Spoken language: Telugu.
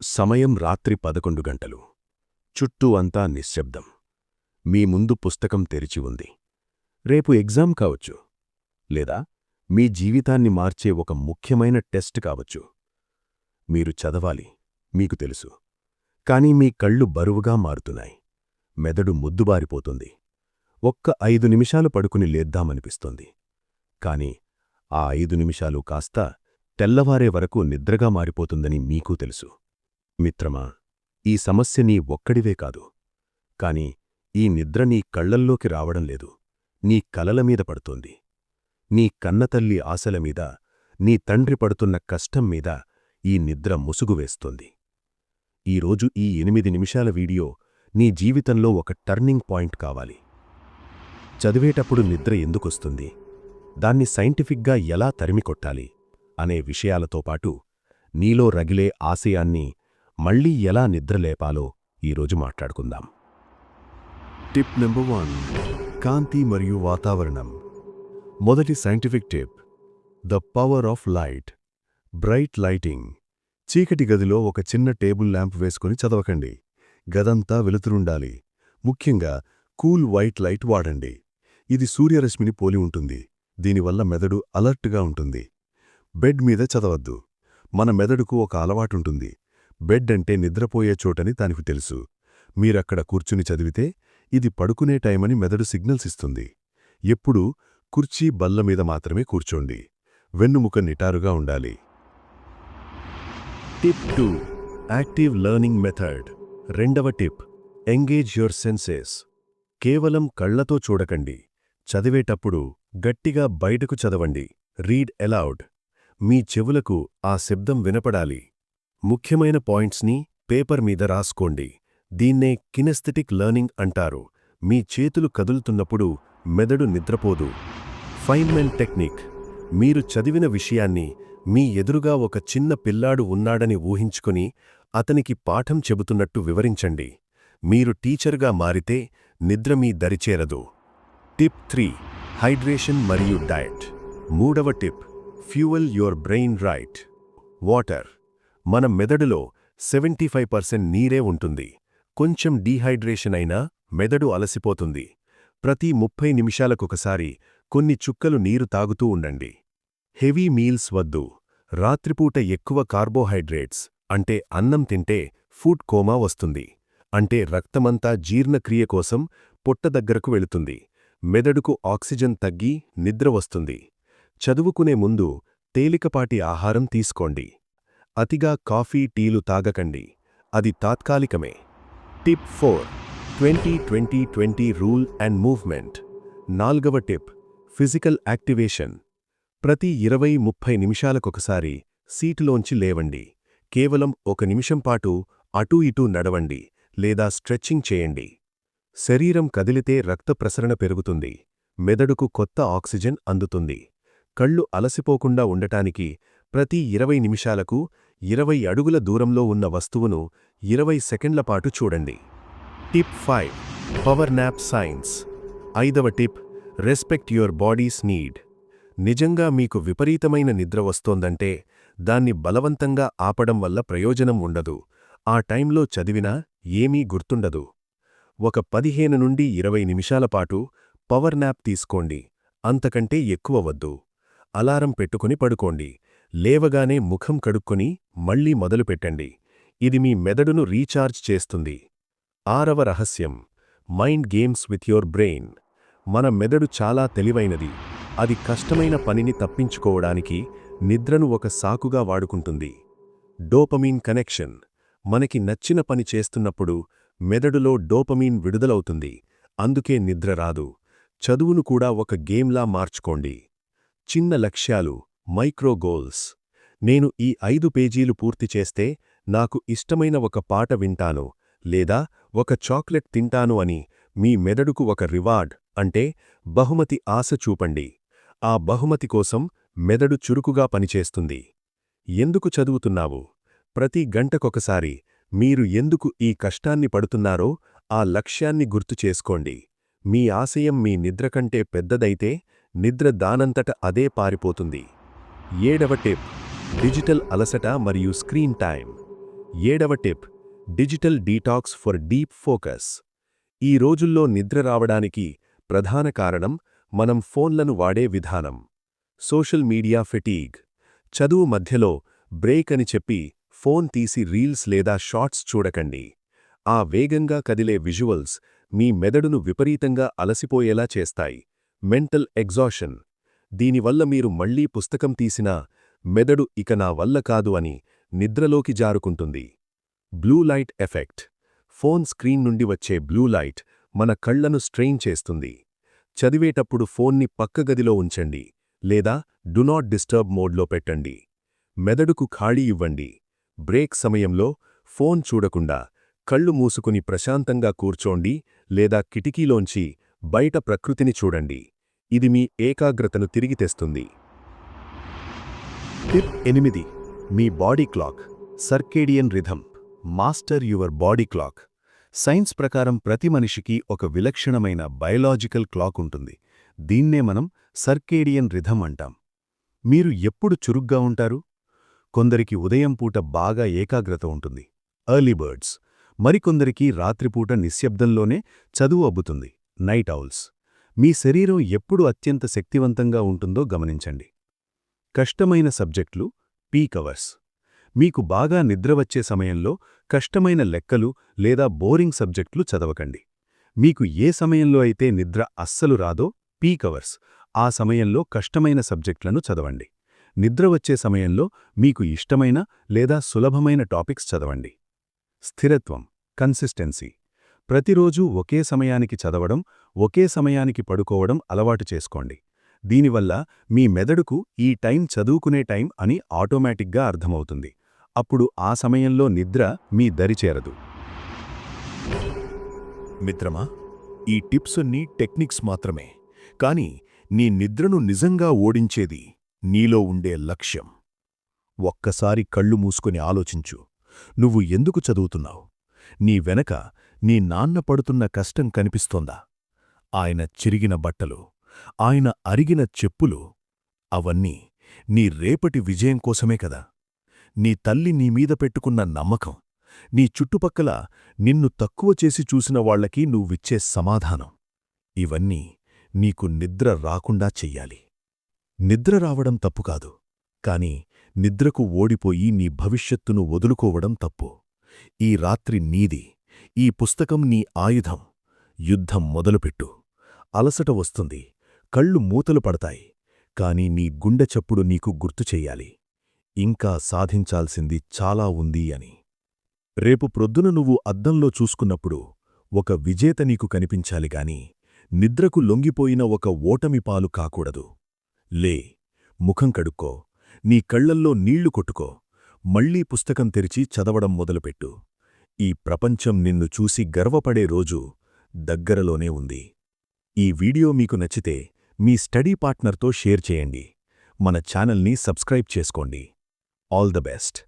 సమయం రాత్రి పదకొండు గంటలు. చుట్టూ అంతా నిశ్శబ్దం. మీ ముందు పుస్తకం తెరిచి ఉంది. రేపు ఎగ్జామ్ కావచ్చు. లేదా మీ జీవితాన్ని మార్చే ఒక ముఖ్యమైన టెస్ట్ కావచ్చు. మీరు చదవాలి మీకు తెలుసు. కానీ మీ కళ్ళు బరువుగా మారుతున్నాయి. మెదడు ముద్దుబారిపోతుంది. ఒక్క ఐదు నిమిషాలు పడుకుని లేద్దామనిపిస్తోంది. కాని ఆ ఐదు నిమిషాలు కాస్త తెల్లవారే వరకు నిద్రగా మారిపోతుందని మీకూ తెలుసు. మిత్రమా ఈ సమస్య నీ ఒక్కడివే కాదు. కాని ఈ నిద్ర నీ కళ్ళల్లోకి రావడం లేదు. నీ కలల మీద పడుతోంది. నీ కన్నతల్లి ఆశల మీద నీ తండ్రి పడుతున్న కష్టం మీద ఈ నిద్ర ముసుగు వేస్తోంది. ఈరోజు ఈ ఎనిమిది నిమిషాల వీడియో నీ జీవితంలో ఒక టర్నింగ్ పాయింట్ కావాలి. చదివేటప్పుడు నిద్ర ఎందుకొస్తుంది? దాన్ని సైంటిఫిక్గా ఎలా తరిమికొట్టాలి? అనే విషయాలతో పాటు నీలో రగిలే ఆశయాన్ని మళ్ళీ ఎలా నిద్రలేపాలో ఈరోజు మాట్లాడుకుందాం. టిప్ నెంబర్ వన్ కాంతి మరియు వాతావరణం. మొదటి scientific tip the power of light bright lighting చీకటి గదిలో ఒక చిన్న టేబుల్ ల్యాంప్ వేసుకుని చదవకండి. గదంతా వెలుతురుండాలి. ముఖ్యంగా కూల్ వైట్ లైట్ వాడండి. ఇది సూర్యరశ్మిని పోలి ఉంటుంది. దీనివల్ల మెదడు అలర్ట్గా ఉంటుంది. బెడ్ మీద చదవద్దు. మన మెదడుకు ఒక అలవాటుంటుంది. బెడ్ అంటే నిద్రపోయే చోటని దానికి తెలుసు. మీరక్కడ కూర్చుని చదివితే ఇది పడుకునే టైమని మెదడు సిగ్నల్స్ ఇస్తుంది. ఎప్పుడూ కుర్చీ బల్ల మీద మాత్రమే కూర్చోండి. వెన్నుముక నిటారుగా ఉండాలి. Tip two. Active learning method. రెండవ టిప్. Engage your senses. కేవలం కళ్ళతో చూడకండి. చదివేటప్పుడు గట్టిగా బయటకు చదవండి. Read allowed. మీ చెవులకు ఆ శబ్దం వినపడాలి. ముఖ్యమైన పాయింట్స్ని పేపర్ మీద రాసుకోండి. దీన్నే కినెస్థెటిక్ లెర్నింగ్ అంటారు. మీ చేతులు కదులుతున్నప్పుడు మెదడు నిద్రపోదు. Feynman technique. మీరు చదివిన విషయాన్ని మీ ఎదురుగా ఒక చిన్న పిల్లాడు ఉన్నాడని ఊహించుకుని అతనికి పాఠం చెబుతున్నట్టు వివరించండి. మీరు టీచర్గా మారితే నిద్ర మీ దరిచేరదు టిప్ త్రీ. హైడ్రేషన్ మరియు డయట్ మూడవ tip. Fuel your brain right. Water. మన మెదడులో సెవెంటీ ఫైవ్ పర్సెంట్ నీరే ఉంటుంది. కొంచెం డీహైడ్రేషన్ అయినా మెదడు అలసిపోతుంది. ప్రతి ముప్పై నిమిషాలకొకసారి కొన్ని చుక్కలు నీరు తాగుతూ ఉండండి. హెవీ మీల్స్ వద్దు. రాత్రిపూట ఎక్కువ కార్బోహైడ్రేట్స్ అంటే అన్నం తింటే ఫుడ్ కోమా వస్తుంది. అంటే రక్తమంతా జీర్ణక్రియ కోసం పొట్ట దగ్గరకు వెళుతుంది. మెదడుకు ఆక్సిజన్ తగ్గి నిద్ర వస్తుంది. చదువుకునే ముందు తేలికపాటి ఆహారం తీసుకోండి. అతిగా కాఫీ టీలు తాగకండి. అది తాత్కాలికమే. Tip four twenty twenty twenty rule and movement. నాల్గవ టిప్ ఫిజికల్ యాక్టివేషన్. ప్రతి ఇరవై ముప్పై నిమిషాలకొకసారి సీటులోంచి లేవండి. కేవలం ఒక నిమిషం పాటు అటూ ఇటూ నడవండి లేదా స్ట్రెచ్చింగ్ చేయండి. శరీరం కదిలితే రక్త ప్రసరణ పెరుగుతుంది. మెదడుకు కొత్త ఆక్సిజన్ అందుతుంది. కళ్ళు అలసిపోకుండా ఉండటానికి ప్రతి ఇరవై నిమిషాలకు ఇరవై అడుగుల దూరంలో ఉన్న వస్తువును ఇరవై సెకండ్లపాటు చూడండి. Tip five power nap science. ఐదవ tip respect your body's need. నిజంగా మీకు విపరీతమైన నిద్ర వస్తోందంటే దాన్ని బలవంతంగా ఆపడం వల్ల ప్రయోజనం ఉండదు. ఆ టైంలో చదివినా ఏమీ గుర్తుండదు. ఒక పదిహేను నుండి ఇరవై నిమిషాలపాటు పవర్ నాప్ తీసుకోండి. అంతకంటే ఎక్కువ వద్దు. అలారం పెట్టుకుని పడుకోండి. లేవగానే ముఖం కడుక్కొని మళ్ళీ మొదలుపెట్టండి. ఇది మీ మెదడును రీఛార్జ్ చేస్తుంది. ఆరవ రహస్యం. Mind games with your brain. మన మెదడు చాలా తెలివైనది. అది కష్టమైన పనిని తప్పించుకోవడానికి నిద్రను ఒక సాకుగా వాడుకుంటుంది. Dopamine connection. మనకి నచ్చిన పని చేస్తున్నప్పుడు మెదడులో డోపమీన్ విడుదలవుతుంది. అందుకే నిద్ర రాదు. చదువును కూడా ఒక గేమ్లా మార్చుకోండి. చిన్న లక్ష్యాలు. Micro goals. నేను ఈ ఐదు పేజీలు పూర్తి చేస్తే నాకు ఇష్టమైన ఒక పాట వింటాను లేదా ఒక చాక్లెట్ తింటాను అని మీ మెదడుకు ఒక రివార్డ్ అంటే బహుమతి ఆశ చూపండి. ఆ బహుమతి కోసం మెదడు చురుకుగా పనిచేస్తుంది. ఎందుకు చదువుతున్నావు? ప్రతి గంటకొకసారి మీరు ఎందుకు ఈ కష్టాన్ని పడుతున్నారో ఆ లక్ష్యాన్ని గుర్తుచేసుకోండి మీ ఆశయం మీ నిద్ర కంటే పెద్దదైతే నిద్ర దానంతట అదే పారిపోతుంది. ఏడవ టిప్ డిజిటల్ అలసట మరియు స్క్రీన్ టైం ఏడవ tip digital detox for deep focus. ఈ రోజుల్లో నిద్ర రావడానికి ప్రధాన కారణం మనం ఫోన్లను వాడే విధానం. Social media fatigue. చదువు మధ్యలో బ్రేక్ అని చెప్పి ఫోన్ తీసి రీల్స్ లేదా షార్ట్స్ చూడకండి. ఆ వేగంగా కదిలే విజువల్స్ మీ మెదడును విపరీతంగా అలసిపోయేలా చేస్తాయి. Mental exhaustion. దీనివల్ల మీరు మళ్ళీ పుస్తకం తీసినా మెదడు ఇక నా వల్ల కాదు అని నిద్రలోకి జారుకుంటుంది. Blue light effect. Phone screen నుండి వచ్చే బ్లూ లైట్ మన కళ్ళను స్ట్రెయిన్ చేస్తుంది. చదివేటప్పుడు ఫోన్ని పక్క గదిలో ఉంచండి లేదా డు నాట్ డిస్టర్బ్ మోడ్లో పెట్టండి. మెదడుకు ఖాళీ ఇవ్వండి. బ్రేక్ సమయంలో ఫోన్ చూడకుండా కళ్ళు మూసుకుని ప్రశాంతంగా కూర్చోండి లేదా కిటికీలోంచి బయట ప్రకృతిని చూడండి. ఇది మీ ఏకాగ్రతను తిరిగి తెస్తుంది. టిప్ ఎనిమిది. మీ body clock. Circadian rhythm. Master your body clock. Science ప్రకారం ప్రతి మనిషికి ఒక విలక్షణమైన బయలాజికల్ క్లాక్ ఉంటుంది. దీన్నే మనం సర్కేడియన్ రిథమ్ అంటాం. మీరు ఎప్పుడు చురుగ్గా ఉంటారు? కొందరికి ఉదయం పూట బాగా ఏకాగ్రత ఉంటుంది. Early birds. మరికొందరికి రాత్రిపూట నిశ్శబ్దంలోనే చదువు అబ్బుతుంది. Night owls. మీ శరీరం ఎప్పుడు అత్యంత శక్తివంతంగా ఉంటుందో గమనించండి. కష్టమైన సబ్జెక్టులు పీక్ అవర్స్ మీకు బాగా నిద్ర వచ్చే సమయంలో కష్టమైన లెక్కలు లేదా బోరింగ్ సబ్జెక్టులు చదవకండి. మీకు ఏ సమయంలో అయితే నిద్ర అస్సలు రాదో పీక్ అవర్స్ ఆ సమయంలో కష్టమైన సబ్జెక్టులను చదవండి. నిద్ర వచ్చే సమయంలో మీకు ఇష్టమైన లేదా సులభమైన టాపిక్స్ చదవండి. స్థిరత్వం కన్సిస్టెన్సీ. ప్రతిరోజూ ఒకే సమయానికి చదవడం ఒకే సమయానికి పడుకోవడం అలవాటు చేసుకోండి. దీనివల్ల మీ మెదడుకు ఈ టైం చదువుకునే టైం అని ఆటోమేటిక్గా అర్థమవుతుంది. అప్పుడు ఆ సమయంలో నిద్ర మీ దరిచేరదు మిత్రమా ఈ టిప్స్ టెక్నిక్స్ మాత్రమే. కాని నీ నిద్రను నిజంగా ఓడించేది నీలో ఉండే లక్ష్యం. ఒక్కసారి కళ్ళు మూసుకొని ఆలోచించు. నువ్వు ఎందుకు చదువుతున్నావు? నీ వెనక నీ నాన్న పడుతున్న కష్టం కనిపిస్తోందా? ఆయన చిరిగిన బట్టలు ఆయన అరిగిన చెప్పులు అవన్నీ నీ రేపటి విజయం కోసమే కదా. నీ తల్లి నీమీద పెట్టుకున్న నమ్మకం నీ చుట్టుపక్కల నిన్ను తక్కువ చేసి చూసిన వాళ్ళకి నువ్విచ్చే సమాధానం ఇవన్నీ నీకు నిద్ర రాకుండా చెయ్యాలి. నిద్ర రావడం తప్పు కాదు కాని నిద్రకు ఓడిపోయి నీ భవిష్యత్తును వదులుకోవడం తప్పు. ఈ రాత్రి నీది ఈ పుస్తకం నీ ఆయుధం. యుద్ధం మొదలుపెట్టు. అలసట వస్తుంది. కళ్ళు మూతలు పడతాయి. కాని నీ గుండె చప్పుడు నీకు గుర్తు చెయ్యాలి ఇంకా సాధించాల్సింది చాలా ఉంది అని. రేపు ప్రొద్దున నువ్వు అద్దంలో చూసుకున్నప్పుడు ఒక విజేత నీకు కనిపించాలిగాని నిద్రకు లొంగిపోయిన ఒక ఓటమిపాలు కాకూడదు. లే ముఖం కడుక్కో. నీ కళ్ళల్లో నీళ్ళు కొట్టుకో. మళ్ళీ పుస్తకం తెరిచి చదవడం మొదలుపెట్టు. ఈ ప్రపంచం నిన్ను చూసి గర్వపడే రోజు దగ్గరలోనే ఉంది. ఈ వీడియో మీకు నచ్చితే మీ స్టడీ పార్ట్నర్తో షేర్ చేయండి. మన ఛానల్ని సబ్స్క్రైబ్ చేసుకోండి. All the best.